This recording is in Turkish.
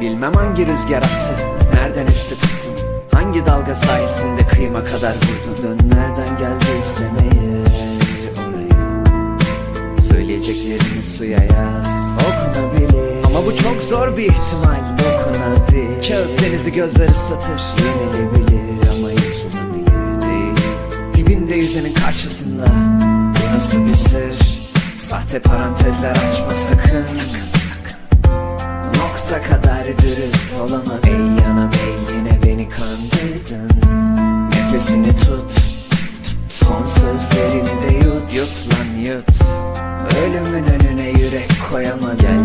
Bilmem hangi rüzgar attı Nereden esti tuttun Hangi dalga sayesinde kıyıma kadar vurdun? Dön nereden geldiysen eğer oraya Söyleyeceklerini suya yaz. Okunabilir. Ama bu çok zor bir ihtimal. Dokunabilir Kağıt denizi gözler ıslatır Yenilebilir ama yutulabilir değil. Dibinde yüzenin karşısında. Burası bir sır? Sahte parantezler açma Sakın sakın Nokta kadar dürüst olamam Ey yanam ey yine beni kandırdın. Nefesini tut. Son sözlerini de yut. Yut lan yut. Ölümün önüne yürek koyama Gel